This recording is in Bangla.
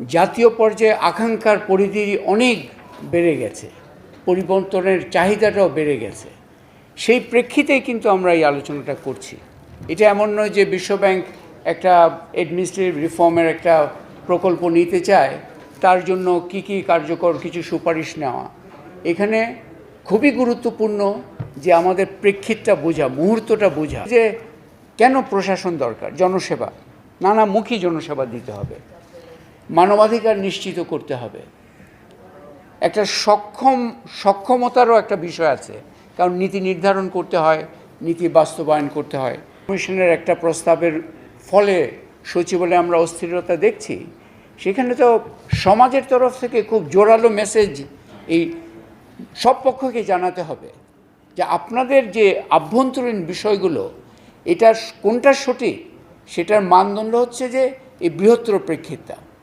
জাতীয় পর্যায়ে আকাঙ্ক্ষার পরিধি অনেক বেড়ে গেছে, পরিবর্তনের চাহিদাটাও বেড়ে গেছে। সেই প্রেক্ষিতেই কিন্তু আমরা এই আলোচনাটা করছি। এটা এমন নয় যে বিশ্বব্যাংক একটা অ্যাডমিনিস্ট্রেটিভ রিফর্মের একটা প্রকল্প নিতে চায়, তার জন্য কি কি কার্যকর কিছু সুপারিশ নেওয়া। এখানে খুবই গুরুত্বপূর্ণ যে আমাদের প্রেক্ষিতটা বোঝা, মুহূর্তটা বোঝা যে কেন প্রশাসন দরকার, জনসেবা নানামুখী জনসেবা দিতে হবে। মানবাধিকার নিশ্চিত করতে হবে। একটা সক্ষম, সক্ষমতারও একটা বিষয় আছে। কারণ নীতি নির্ধারণ করতে হয়, নীতি বাস্তবায়ন করতে হয়। কমিশনের একটা প্রস্তাবের ফলে সচিবালয়ে আমরা অস্থিরতা দেখছি। সেখানে তো সমাজের তরফ থেকে খুব জোরালো মেসেজ এই সব পক্ষকে জানাতে হবে যে আপনাদের যে আভ্যন্তরীণ বিষয়গুলো এটা কোনটা সঠিক, সেটার মানদণ্ড হচ্ছে যে এই বৃহত্তর প্রেক্ষিতটা।